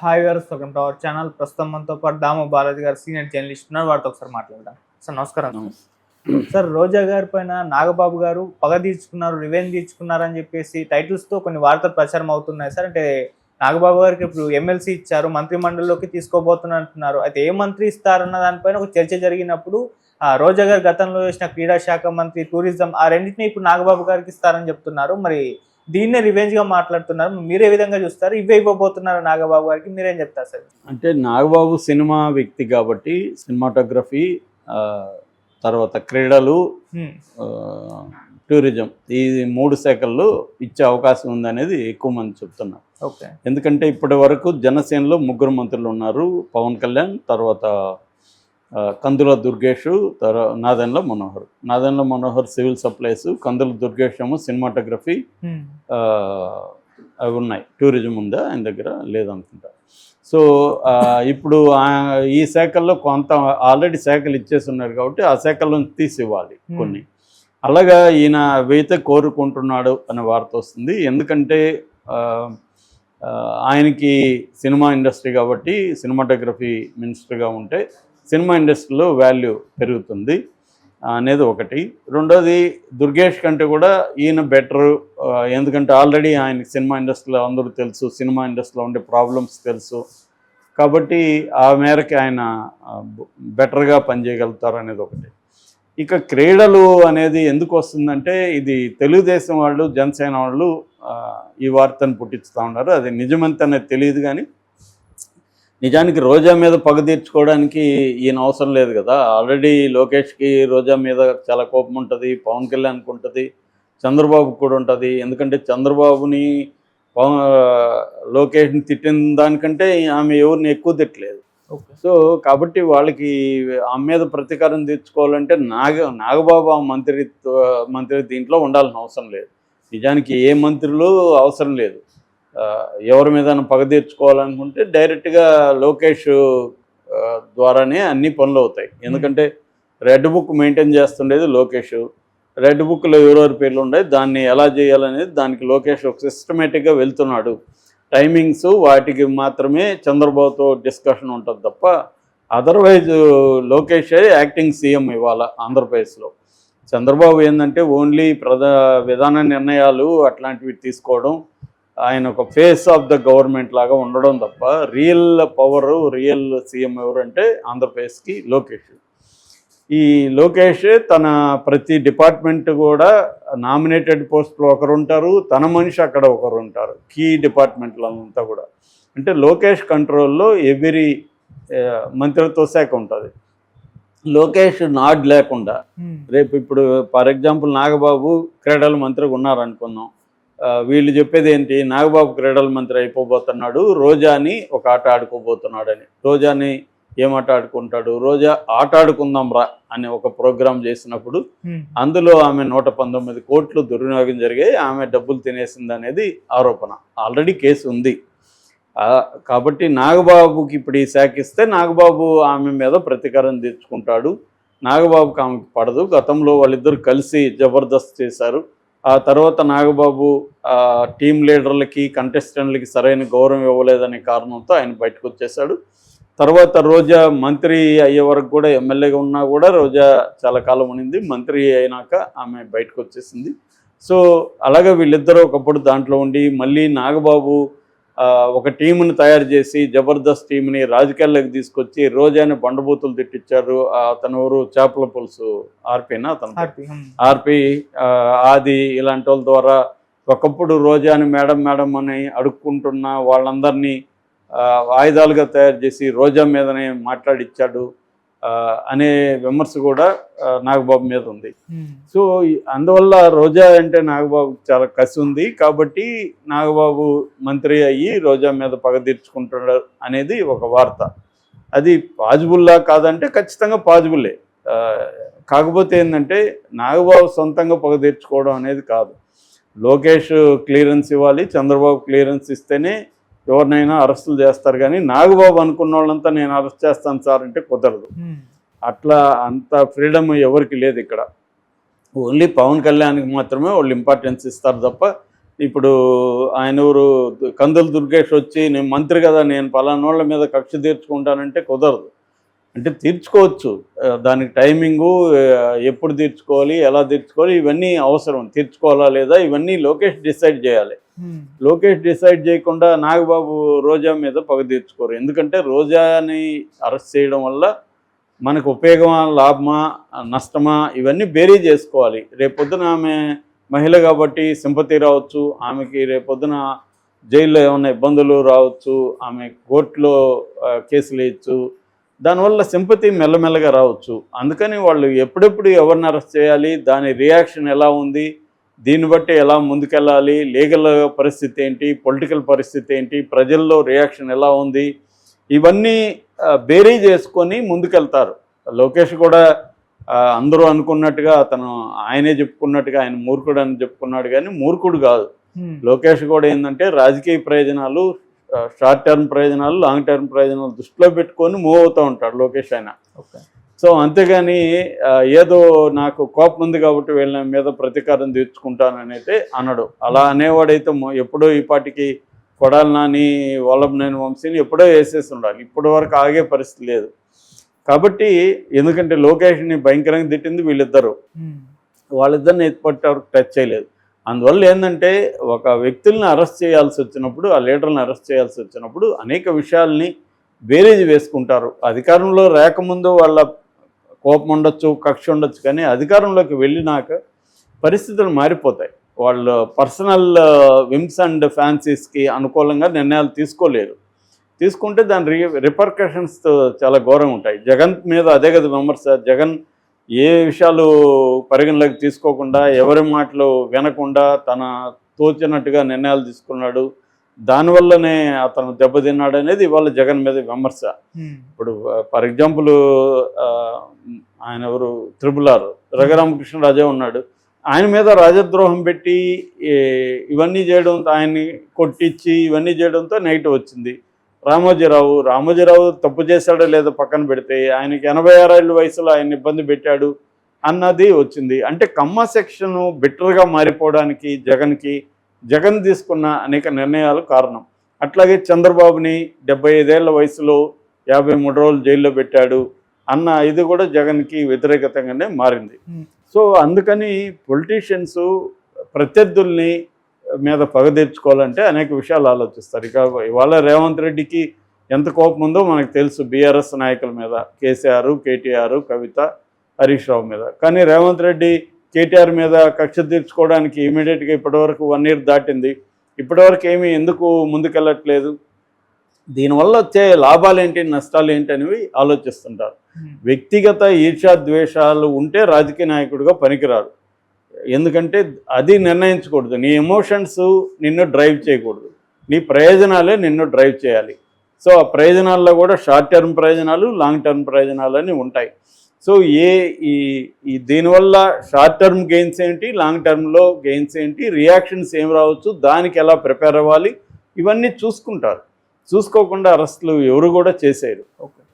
Hi గారు welcome to our channel ప్రస్తుతం మనతో పాటు దాము బాలాజీ గారు సీనియర్ జర్నలిస్ట్ ఉన్నారు. వారితో ఒకసారి మాట్లాడదాం. సార్ నమస్కారం. సార్ రోజా గారి పైన నాగబాబు గారు పగ తీర్చుకున్నారు రివెంజ్ తీర్చుకున్నారు అని చెప్పేసి టైటిల్స్తో కొన్ని వార్తలు ప్రచారం అవుతున్నాయి. సార్ అంటే నాగబాబు గారికి ఇప్పుడు ఎమ్మెల్సీ ఇచ్చారు మంత్రి మండలిలోకి తీసుకోబోతున్నారు అంటున్నారు అయితే ఏ మంత్రి ఇస్తారన్న దానిపైన ఒక చర్చ జరిగినప్పుడు ఆ రోజా గారు గతంలో చేసిన క్రీడా శాఖ మంత్రి టూరిజం ఆ రెండింటిని ఇప్పుడు నాగబాబు గారికి ఇస్తారని చెప్తున్నారు. మరి దీన్నే రివెంజ్గా మాట్లాడుతున్నారు. మీరు ఏ విధంగా చూస్తారు? ఇవే ఇవ్వబోతున్నారు నాగబాబు గారికి. మీరేం చెప్తారు సార్? అంటే నాగబాబు సినిమా వ్యక్తి కాబట్టి సినిమాటోగ్రఫీ తర్వాత క్రీడలు టూరిజం ఈ మూడు శాఖల్లో ఇచ్చే అవకాశం ఉందనేది ఎక్కువ మంది చెప్తున్నారు. ఓకే. ఎందుకంటే ఇప్పటి వరకు జనసేనలో ముగ్గురు మంత్రులు ఉన్నారు. పవన్ కళ్యాణ్ తర్వాత కందుల దుర్గేష్ తర్వాత నాదెండ్ల మనోహర్. నాదెండ్ల మనోహర్ సివిల్ సప్లైస్ కందుల దుర్గేష్ ఏమో సినిమాటోగ్రఫీ అవి ఉన్నాయి. టూరిజం ఉందా ఆయన దగ్గర? లేదనుకుంటా సో ఇప్పుడు ఈ శాఖల్లో కొంత ఆల్రెడీ శాఖలు ఇచ్చేసి ఉన్నారు కాబట్టి ఆ శాఖల్లో తీసి ఇవ్వాలి కొన్ని. అలాగా ఈయన అవైతే కోరుకుంటున్నాడు అనే వార్త వస్తుంది. ఎందుకంటే ఆయనకి సినిమా ఇండస్ట్రీ కాబట్టి సినిమాటోగ్రఫీ మినిస్టర్గా ఉంటే సినిమా ఇండస్ట్రీలో వాల్యూ పెరుగుతుంది. అనేది ఒకటి. రెండోది దుర్గేష్ కంటే కూడా ఈయన బెటర్. ఎందుకంటే ఆల్రెడీ ఆయన సినిమా ఇండస్ట్రీలో అందరూ తెలుసు సినిమా ఇండస్ట్రీలో ఉండే ప్రాబ్లమ్స్ తెలుసు. కాబట్టి ఆ మేరకు ఆయన బెటర్గా పనిచేయగలుగుతారు అనేది ఒకటి. ఇక క్రీడలు అనేది ఎందుకు వస్తుందంటే ఇది తెలుగుదేశం వాళ్ళు జనసేన వాళ్ళు ఈ వార్తను పుట్టిస్తూ ఉన్నారు. అది నిజమంతా అనేది తెలియదు కానీ నిజానికి రోజా మీద పగ తీర్చుకోవడానికి ఈయన అవసరం లేదు కదా. ఆల్రెడీ లోకేష్కి రోజా మీద చాలా కోపం ఉంటుంది పవన్ కళ్యాణ్కి ఉంటుంది చంద్రబాబుకి కూడా ఉంటుంది. ఎందుకంటే చంద్రబాబుని పవన్ లోకేష్ని తిట్టిన దానికంటే ఆమె ఎవరిని ఎక్కువ తిట్టలేదు. సో కాబట్టి వాళ్ళకి ఆమె మీద ప్రతీకారం తీర్చుకోవాలంటే నాగ నాగబాబు ఆ మంత్రిత్వ మంత్రి దీంట్లో ఉండాల్సిన అవసరం లేదు. నిజానికి ఏ మంత్రులు అవసరం లేదు. ఎవరి మీద పగ తీర్చుకోవాలనుకుంటే డైరెక్ట్గా లోకేష్ ద్వారానే అన్ని పనులు అవుతాయి. ఎందుకంటే రెడ్ బుక్ మెయింటైన్ చేస్తుండేది లోకేష్. రెడ్ బుక్లో ఎవరెవరి పేర్లు ఉన్నాయి దాన్ని ఎలా చేయాలనేది దానికి లోకేష్ ఒక సిస్టమేటిక్గా వెళ్తున్నాడు. టైమింగ్స్ వాటికి మాత్రమే చంద్రబాబుతో డిస్కషన్ ఉంటుంది తప్ప అదర్వైజ్ లోకేష్ యాక్టింగ్ సీఎం ఇవాళ ఆంధ్రప్రదేశ్లో. చంద్రబాబు ఏంటంటే ఓన్లీ ప్రధా విధాన నిర్ణయాలు అట్లాంటివి తీసుకోవడం ఆయన ఒక ఫేస్ ఆఫ్ ద గవర్నమెంట్ లాగా ఉండడం తప్ప రియల్ పవర్ రియల్ సీఎం ఎవరంటే ఆంధ్రప్రదేశ్కి లోకేష్. ఈ లోకేష్ తన ప్రతి డిపార్ట్మెంట్ కూడా నామినేటెడ్ పోస్ట్లో ఒకరు ఉంటారు తన మనిషి అక్కడ ఒకరు ఉంటారు కీ డిపార్ట్మెంట్లంతా కూడా. అంటే లోకేష్ కంట్రోల్లో ఎవ్రీ మంత్రిత్వ శాఖ ఉంటుంది. లోకేష్ నాడ్ లేకుండా. రేపు ఇప్పుడు ఫర్ ఎగ్జాంపుల్ నాగబాబు క్రీడల మంత్రిగా ఉన్నారనుకుందాం. వీళ్ళు చెప్పేది ఏంటి నాగబాబు క్రీడల మంత్రి అయిపోబోతున్నాడు రోజాని ఒక ఆట ఆడుకోబోతున్నాడని. రోజాని ఏం ఆట ఆడుకుంటాడు? రోజా ఆట ఆడుకుందాం రా అనే ఒక ప్రోగ్రాం చేసినప్పుడు. అందులో ఆమె నూట పంతొమ్మిది కోట్లు దుర్వినియోగం జరిగాయి ఆమె డబ్బులు తినేసింది అనేది ఆరోపణ. ఆల్రెడీ కేసు ఉంది. కాబట్టి నాగబాబుకి ఇప్పుడు ఈ శాఖ ఇస్తే నాగబాబు ఆమె మీద ప్రతీకారం తీర్చుకుంటాడు. నాగబాబుకి ఆమెకి పడదు. గతంలో వాళ్ళిద్దరు కలిసి జబర్దస్త్ చేశారు. ఆ తర్వాత నాగబాబు టీం లీడర్లకి కంటెస్టెంట్లకి సరైన గౌరవం ఇవ్వలేదనే కారణంతో ఆయన బయటకు వచ్చేసాడు తర్వాత రోజా మంత్రి అయ్యే వరకు కూడా ఎమ్మెల్యేగా ఉన్నా కూడా రోజా చాలా కాలం ఉనింది మంత్రి అయినాక ఆమె బయటకు వచ్చేసింది. సో అలాగే వీళ్ళిద్దరూ ఒకప్పుడు దాంట్లో ఉండి మళ్ళీ నాగబాబు ఒక టీంని తయారు చేసి జబర్దస్త్ టీంని రాజకీయాల్లోకి తీసుకొచ్చి రోజాని బండబూతులు తిట్టించారు అతను ఎవరు చేపల పులుసు ఆర్పీనా అతను. ఆర్పి ఆది ఇలాంటి వాళ్ళ ద్వారా ఒకప్పుడు రోజాని మేడం మేడం అని అడుక్కుంటున్న వాళ్ళందరినీ ఆయుధాలుగా తయారు చేసి రోజా మీదనే మాట్లాడిచ్చాడు. అనే విమర్శ కూడా నాగబాబు మీద ఉంది. హ్మ్. సో అందువల్ల రోజా అంటే నాగబాబు చాలా కసి ఉంది. కాబట్టి నాగబాబు మంత్రి అయ్యి రోజా మీద పగ తీర్చుకుంటాడు అనేది ఒక వార్త. అది పాజిబుల్లా కాదంటే ఖచ్చితంగా పాజిబుల్లే ఆ, కాకపోతే ఏంటంటే నాగబాబు సొంతంగా పగ తీర్చుకోవడం అనేది కాదు. లోకేష్ క్లియరెన్స్ ఇవ్వాలి చంద్రబాబు క్లియరెన్స్ ఇస్తేనే ఎవరినైనా అరెస్టులు చేస్తారు కానీ నాగబాబు అనుకున్న వాళ్ళంతా నేను అరెస్ట్ చేస్తాను సార్ అంటే కుదరదు. అట్లా అంత ఫ్రీడమ్ ఎవరికి లేదు ఇక్కడ. ఓన్లీ పవన్ కళ్యాణ్కి మాత్రమే వాళ్ళు ఇంపార్టెన్స్ ఇస్తారు తప్ప ఇప్పుడు ఆయన ఊరు కందుల దుర్గేష్ వచ్చి నేను మంత్రి కదా నేను పలానోళ్ళ మీద కక్ష తీర్చుకుంటానంటే కుదరదు. అంటే తీర్చుకోవచ్చు. దానికి టైమింగు ఎప్పుడు తీర్చుకోవాలి ఎలా తీర్చుకోవాలి ఇవన్నీ అవసరం. తీర్చుకోవాలా లేదా ఇవన్నీ లోకేష్ డిసైడ్ చేయాలి. లోకేష్ డిసైడ్ చేయకుండా నాగబాబు రోజా మీద పగ తీర్చుకోరు. ఎందుకంటే రోజాని అరెస్ట్ చేయడం వల్ల మనకు ఉపయోగమా లాభమా నష్టమా ఇవన్నీ బేరీ చేసుకోవాలి. రేపొద్దున ఆమె మహిళ కాబట్టి సింపతి రావచ్చు ఆమెకి రేపొద్దున జైల్లో ఏమైనా ఇబ్బందులు రావచ్చు ఆమె కోర్టులో కేసులు వేయచ్చు. దానివల్ల సింపతి మెల్లమెల్లగా రావచ్చు. అందుకని వాళ్ళు ఎప్పుడెప్పుడు ఎవరిని అరెస్ట్ చేయాలి దాని రియాక్షన్ ఎలా ఉంది దీన్ని బట్టి ఎలా ముందుకెళ్ళాలి? లీగల్ పరిస్థితి ఏంటి? పొలిటికల్ పరిస్థితి ఏంటి? ప్రజల్లో రియాక్షన్ ఎలా ఉంది? ఇవన్నీ బేరీ చేసుకొని ముందుకెళ్తారు. లోకేష్ కూడా అందరూ అనుకున్నట్టుగా అతను ఆయనే చెప్పుకున్నట్టుగా ఆయన మూర్ఖుడు అని చెప్పుకున్నాడు కానీ మూర్ఖుడు కాదు. లోకేష్ కూడా ఏంటంటే రాజకీయ ప్రయోజనాలు షార్ట్ టర్మ్ ప్రయోజనాలు లాంగ్ టర్మ్ ప్రయోజనాలు దృష్టిలో పెట్టుకొని మూవ్ అవుతూ ఉంటాడు లోకేష్ ఆయన. ఓకే. సో అంతేగాని ఏదో నాకు కోపం ఉంది కాబట్టి వీళ్ళ మీద ప్రతీకారం తీర్చుకుంటాననైతే అనడు. అలా అనేవాడైతే ఎప్పుడో ఈ పాటికి కొడాలి నాని వల్లభనేని వంశీని ఎప్పుడో వేసేసి ఉండాలి. ఇప్పటి వరకు ఆగే పరిస్థితి లేదు. కాబట్టి ఎందుకంటే లోకేష్ని భయంకరంగా తిట్టింది వీళ్ళిద్దరు. వాళ్ళిద్దరిని ఎత్తుపట్టే వరకు టచ్ చేయలేదు. అందువల్ల ఏంటంటే ఒక వ్యక్తుల్ని అరెస్ట్ చేయాల్సి వచ్చినప్పుడు ఆ లీడర్ని అరెస్ట్ చేయాల్సి వచ్చినప్పుడు అనేక విషయాల్ని బేరేజ్ వేసుకుంటారు. అధికారంలో రాకముందు వాళ్ళ కోపం ఉండొచ్చు కక్ష ఉండొచ్చు కానీ అధికారంలోకి వెళ్ళినాక పరిస్థితులు మారిపోతాయి. వాళ్ళు పర్సనల్ విమ్స్ అండ్ ఫ్యాన్సీస్కి అనుకూలంగా నిర్ణయాలు తీసుకోలేరు. తీసుకుంటే దాని రి రిపర్కషన్స్ చాలా ఘోరంగా ఉంటాయి. జగన్ మీద అదే కదా విమర్శ. జగన్ ఏ విషయాలు పరిగణలోకి తీసుకోకుండా ఎవరి మాటలు వినకుండా తన తోచినట్టుగా నిర్ణయాలు తీసుకున్నాడు. దానివల్లనే అతను దెబ్బతిన్నాడు అనేది ఇవాళ జగన్ మీద విమర్శ. ఇప్పుడు ఫర్ ఎగ్జాంపుల్ ఆయన ఎవరు? త్రిపుల్ ఆర్ రఘురామకృష్ణరాజే ఉన్నాడు. ఆయన మీద రాజద్రోహం పెట్టి ఇవన్నీ చేయడంతో ఆయన్ని కొట్టించి ఇవన్నీ చేయడంతో నెగిటివ్ వచ్చింది. రామోజీరావు రామోజీరావు తప్పు చేశాడో లేదో పక్కన పెడితే ఆయనకి ఎనభై ఆరేళ్ళ వయసులో ఆయన ఇబ్బంది పెట్టాడు అన్నది వచ్చింది. అంటే కమ్మ సెక్షన్ బెటర్గా మారిపోవడానికి జగన్కి జగన్ తీసుకున్న అనేక నిర్ణయాలు కారణం. అట్లాగే చంద్రబాబుని డెబ్బై ఐదేళ్ళ వయసులో యాభై మూడు రోజులు జైల్లో పెట్టాడు అన్న ఇది కూడా జగన్కి వ్యతిరేకతంగానే మారింది. సో అందుకని పొలిటీషియన్స్ ప్రత్యర్థుల్ని మీద పగ తీర్చుకోవాలంటే అనేక విషయాలు ఆలోచిస్తారు. ఇక ఇవాళ రేవంత్ రెడ్డికి ఎంత కోపం ఉందో మనకు తెలుసు. బీఆర్ఎస్ నాయకుల మీద కేసీఆర్ కేటీఆర్ కవిత హరీష్ రావు మీద. కానీ రేవంత్ రెడ్డి కేటీఆర్ మీద కక్ష తీర్చుకోవడానికి ఇమీడియట్గా ఇప్పటివరకు వన్ ఇయర్ దాటింది. ఇప్పటివరకు ఏమీ ఎందుకు ముందుకెళ్ళట్లేదు? దీనివల్ల వచ్చే లాభాలు ఏంటి నష్టాలు ఏంటి అనేవి ఆలోచిస్తుంటారు. ఉమ్, వ్యక్తిగత ఈర్ష్యా ద్వేషాలు ఉంటే రాజకీయ నాయకుడిగా పనికిరారు. ఎందుకంటే అది నిర్ణయించకూడదు. నీ ఎమోషన్స్ నిన్ను డ్రైవ్ చేయకూడదు. నీ ప్రయోజనాలే నిన్ను డ్రైవ్ చేయాలి. సో ఆ ప్రయోజనాల్లో కూడా షార్ట్ టర్మ్ ప్రయోజనాలు లాంగ్ టర్మ్ ప్రయోజనాలు అని ఉంటాయి. సో ఏ ఈ ఈ దీనివల్ల షార్ట్ టర్మ్ గెయిన్స్ ఏంటి లాంగ్ టర్మ్లో గెయిన్స్ ఏంటి రియాక్షన్స్ ఏం రావచ్చు దానికి ఎలా ప్రిపేర్ అవ్వాలి ఇవన్నీ చూసుకుంటారు. చూసుకోకుండా అరెస్టులు ఎవరు కూడా చేశారు ఓకే